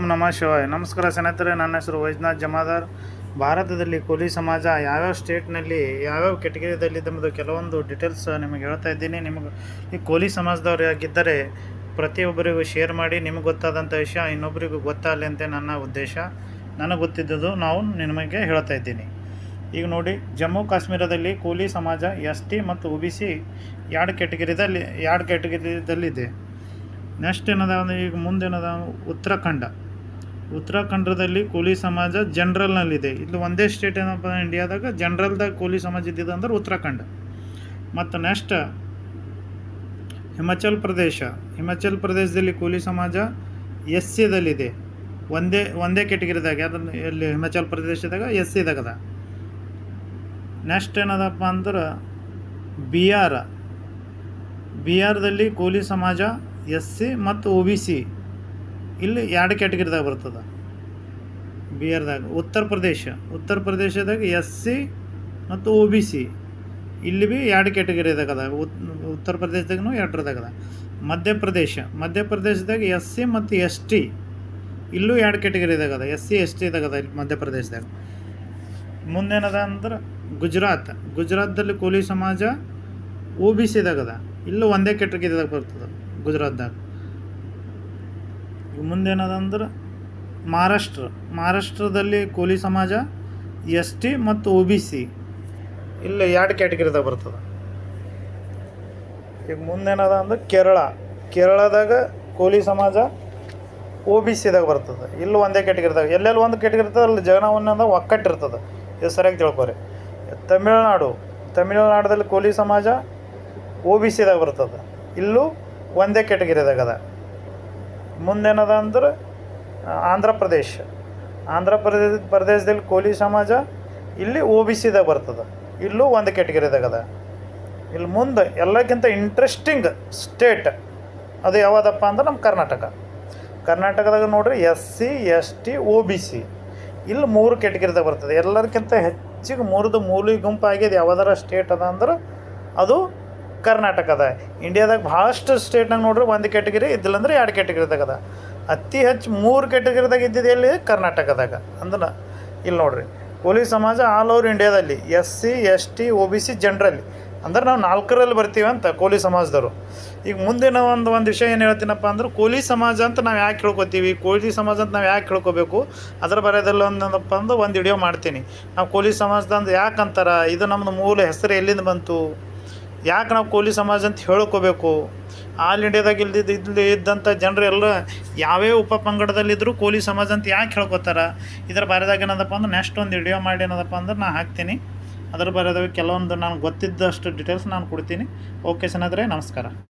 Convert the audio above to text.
ಓಂ ನಮಃ ಶಿವಾಯ. ನಮಸ್ಕಾರ ಸ್ನೇಹಿತರೆ, ನನ್ನ ಹೆಸರು ವೈದ್ಯನಾಥ್ ಜಮಾದಾರ್. ಭಾರತದಲ್ಲಿ ಕೂಲಿ ಸಮಾಜ ಯಾವ್ಯಾವ ಸ್ಟೇಟ್ನಲ್ಲಿ ಯಾವ್ಯಾವ ಕೆಟಗರಿದಲ್ಲಿ ಎಂಬುದು ಕೆಲವೊಂದು ಡೀಟೇಲ್ಸ್ ನಿಮಗೆ ಹೇಳ್ತಾ ಇದ್ದೀನಿ. ನಿಮಗೆ ಈ ಕೂಲಿ ಸಮಾಜದವ್ರು ಆಗಿದ್ದರೆ ಪ್ರತಿಯೊಬ್ಬರಿಗೂ ಶೇರ್ ಮಾಡಿ ನಿಮಗೆ ಗೊತ್ತಾದಂಥ ವಿಷಯ ಇನ್ನೊಬ್ಬರಿಗೂ ಗೊತ್ತಾಗಲಿ ಅಂತ ನನ್ನ ಉದ್ದೇಶ. ನನಗೆ ಗೊತ್ತಿದ್ದದ್ದು ನಾವು ನಿಮಗೆ ಹೇಳ್ತಾ ಇದ್ದೀನಿ. ಈಗ ನೋಡಿ, ಜಮ್ಮು ಕಾಶ್ಮೀರದಲ್ಲಿ ಕೂಲಿ ಸಮಾಜ ಎಸ್ ಟಿ ಮತ್ತು ಒ ಬಿ ಸಿ ಎರಡು ಕೆಟಗರಿದಲ್ಲಿ ಎರಡು ಕೆಟಗರಿದಲ್ಲಿದೆ ನೆಕ್ಸ್ಟ್ ಏನದ ಈಗ ಮುಂದೇನದ ಉತ್ತರಾಖಂಡ. ಉತ್ತರಾಖಂಡದಲ್ಲಿ ಕೂಲಿ ಸಮಾಜ ಜನ್ರಲ್ನಲ್ಲಿದೆ. ಇಲ್ಲಿ ಒಂದೇ ಸ್ಟೇಟ್ ಏನಪ್ಪ ಇಂಡಿಯಾದಾಗ ಜನ್ರಲ್ದಾಗ ಕೂಲಿ ಸಮಾಜ ಇದ್ದಿದೆ ಅಂದ್ರೆ ಉತ್ತರಾಖಂಡ. ಮತ್ತು ನೆಕ್ಸ್ಟ್ ಹಿಮಾಚಲ್ ಪ್ರದೇಶ. ಹಿಮಾಚಲ್ ಪ್ರದೇಶದಲ್ಲಿ ಕೂಲಿ ಸಮಾಜ ಎಸ್ ಸಿದಲ್ಲಿದೆ ಒಂದೇ ಒಂದೇ ಕೆಟಗರಿದಾಗ ಅದನ್ನು ಇಲ್ಲಿ ಹಿಮಾಚಲ್ ಪ್ರದೇಶದಾಗ ಎಸ್ ಸಿದಾಗದ ನೆಕ್ಸ್ಟ್ ಏನದಪ್ಪ ಅಂದ್ರೆ ಬಿಹಾರ ಬಿಹಾರದಲ್ಲಿ ಕೂಲಿ ಸಮಾಜ ಎಸ್ ಸಿ ಮತ್ತು ಒ ಬಿ ಸಿ. ಇಲ್ಲಿ ಎರಡು ಕ್ಯಾಟಗರಿದಾಗ ಬರ್ತದೆ. ಬಿಹಾರದಾಗ ಉತ್ತರ ಪ್ರದೇಶ. ಉತ್ತರ ಪ್ರದೇಶದಾಗ ಎಸ್ ಸಿ ಮತ್ತು ಒ ಬಿ ಸಿ ಇಲ್ಲಿ ಭೀ ಎರಡು ಕ್ಯಾಟಗರಿದಾಗ ಅದ. ಉತ್, ಉತ್ತರ ಪ್ರದೇಶದಾಗೂ ಎರಡರದಾಗ ಅದ. ಮಧ್ಯಪ್ರದೇಶ ಮಧ್ಯಪ್ರದೇಶದಾಗ ಎಸ್ ಸಿ ಮತ್ತು ಎಸ್ ಟಿ ಇಲ್ಲೂ ಎರಡು ಕ್ಯಾಟಗರಿದಾಗ ಅದ. ಎಸ್ ಸಿ ಎಸ್ ಟಿದಾಗ ಅದ ಇಲ್ಲಿ ಮಧ್ಯಪ್ರದೇಶದಾಗ ಮುಂದೇನದ ಅಂದ್ರೆ ಗುಜರಾತ್. ಗುಜರಾತ್ದಲ್ಲಿ ಕೂಲಿ ಸಮಾಜ ಒ ಬಿ ಸಿದಾಗ ಅದ. ಇಲ್ಲೂ ಒಂದೇ ಕೆಟಗರಿದಾಗ ಬರ್ತದೆ ಗುಜರಾತ್ದಾಗ. ಮುಂದೇನದ ಅಂದ್ರೆ ಮಹಾರಾಷ್ಟ್ರ. ಮಹಾರಾಷ್ಟ್ರದಲ್ಲಿ ಕೋಲಿ ಸಮಾಜ, ಎಸ್ ಟಿ ಮತ್ತು ಒ ಬಿ ಸಿ. ಇಲ್ಲಿ ಎರಡು ಕ್ಯಾಟಗರಿದಾಗ ಬರ್ತದೆ. ಈಗ ಮುಂದೇನದ ಅಂದ್ರೆ ಕೇರಳ. ಕೇರಳದಾಗ ಕೋಲಿ ಸಮಾಜ, ಒ ಬಿ ಸಿದಾಗ ಬರ್ತದೆ. ಇಲ್ಲಿ ಒಂದೇ ಕ್ಯಾಟಗರಿದಾಗ. ಎಲ್ಲೆಲ್ಲಿ ಒಂದು ಕ್ಯಾಟಗರಿ ಇರ್ತದೆ ಅಲ್ಲಿ ಜಗನವನ್ನ ಒಕ್ಕಟ್ಟಿರ್ತದೆ. ಇದು ಸರಿಯಾಗಿ ತಿಳ್ಕೊರಿ. ತಮಿಳುನಾಡು. ತಮಿಳುನಾಡಲ್ಲಿ ಕೋಲಿ ಸಮಾಜ, ಒ ಬಿ ಸಿದಾಗ ಬರ್ತದೆ. ಇಲ್ಲೂ ಒಂದೇ ಕ್ಯಾಟಗರಿದಾಗ ಅದ. ಮುಂದೇನದ ಅಂದ್ರೆ ಆಂಧ್ರ ಪ್ರದೇಶ. ಆಂಧ್ರ ಪ್ರದೇಶ, ಪ್ರದೇಶದಲ್ಲಿ ಕೋಲಿ ಸಮಾಜ ಇಲ್ಲಿ ಒ ಬಿ ಸಿದಾಗ ಬರ್ತದೆ. ಇಲ್ಲೂ ಒಂದು ಕ್ಯಾಟಗರಿದಾಗ ಅದ. ಇಲ್ಲಿ ಮುಂದೆ ಎಲ್ಲಕ್ಕಿಂತ ಇಂಟ್ರೆಸ್ಟಿಂಗ್ ಸ್ಟೇಟ್ ಅದು ಯಾವುದಪ್ಪ ಅಂದ್ರೆ ನಮ್ಮ ಕರ್ನಾಟಕ. ಕರ್ನಾಟಕದಾಗ ನೋಡ್ರಿ S C, S T O B C. ಇಲ್ಲಿ ಮೂರು ಕ್ಯಾಟಗರಿದಾಗ ಬರ್ತದೆ. ಎಲ್ಲರಿಗಿಂತ ಹೆಚ್ಚಿಗೆ ಮೂರದು ಮೂಲಿ ಗುಂಪು ಆಗ್ಯದ ಯಾವ್ದಾರ ಸ್ಟೇಟ್ ಅದ ಅಂದ್ರೆ ಅದು ಕರ್ನಾಟಕ ಅದ ಇಂಡಿಯಾದಾಗ ಭಾಳಷ್ಟು ಸ್ಟೇಟ್ನಾಗ ನೋಡ್ರಿ ಒಂದು ಕ್ಯಾಟಗರಿ ಇದ್ದಿಲ್ಲಂದ್ರೆ ಎರಡು ಕ್ಯಾಟಗರಿದಾಗ ಅದ. ಅತಿ ಹೆಚ್ಚು ಮೂರು ಕ್ಯಾಟಗರಿದಾಗ ಇದ್ದಿದ್ದು ಎಲ್ಲಿ? ಕರ್ನಾಟಕದಾಗ. ಅಂದ್ರೆ ಇಲ್ಲಿ ನೋಡ್ರಿ, ಕೋಲಿ ಸಮಾಜ ಆಲ್ ಓವರ್ ಇಂಡಿಯಾದಲ್ಲಿ S C S T O B C ಜನರಲ್ಲಿ ಅಂದ್ರೆ ನಾವು ನಾಲ್ಕರಲ್ಲಿ ಬರ್ತೀವಿ ಅಂತ ಕೋಲಿ ಸಮಾಜದವರು. ಈಗ ಮುಂದಿನ ಒಂದು ಒಂದು ವಿಷಯ ಏನು ಹೇಳ್ತೀನಪ್ಪ ಅಂದ್ರೆ ಕೋಲಿ ಸಮಾಜ ಅಂತ ನಾವು ಯಾಕೆ ಹೇಳ್ಕೊತೀವಿ? ಕೋಲಿ ಸಮಾಜ ಅಂತ ನಾವು ಯಾಕೆ ಹೇಳ್ಕೋಬೇಕು? ಅದರ ಬರೋದಲ್ಲ ಒಂದಪ್ಪ ಅಂದ್ರೆ ಒಂದು ವಿಡಿಯೋ ಮಾಡ್ತೀನಿ. ನಾವು ಕೋಲಿ ಸಮಾಜದಂದು ಯಾಕೆ ಅಂತಾರ? ಇದು ನಮ್ಮದು ಮೂಲ ಹೆಸರು ಎಲ್ಲಿಂದ ಬಂತು? ಯಾಕೆ ನಾವು ಕೋಲಿ ಸಮಾಜ ಅಂತ ಹೇಳ್ಕೋಬೇಕು? ಆಲ್ ಇಂಡಿಯಾದಾಗ ಇಲ್ದಿದ್ದು ಇಲ್ಲಿ ಇದ್ದಂಥ ಜನರು ಎಲ್ಲ ಯಾವ್ಯಾವ ಉಪ ಪಂಗಡದಲ್ಲಿದ್ದರೂ ಕೋಲಿ ಸಮಾಜ ಅಂತ ಯಾಕೆ ಹೇಳ್ಕೊತಾರ? ಇದರ ಬಾರೆದಾಗ ಏನದಪ್ಪ ಅಂದ್ರೆ ನೆಕ್ಸ್ಟ್ ಒಂದು ವಿಡಿಯೋ ಮಾಡಿ ಏನದಪ್ಪ ಅಂದ್ರೆ ನಾನು ಹಾಕ್ತೀನಿ. ಅದರ ಬಾರೆದಾಗ ಕೆಲವೊಂದು ನಾನು ಗೊತ್ತಿದ್ದಷ್ಟು ಡೀಟೇಲ್ಸ್ ನಾನು ಕೊಡ್ತೀನಿ. ಓಕೆ ಸ್ನೇಹಿತರೆ, ನಮಸ್ಕಾರ.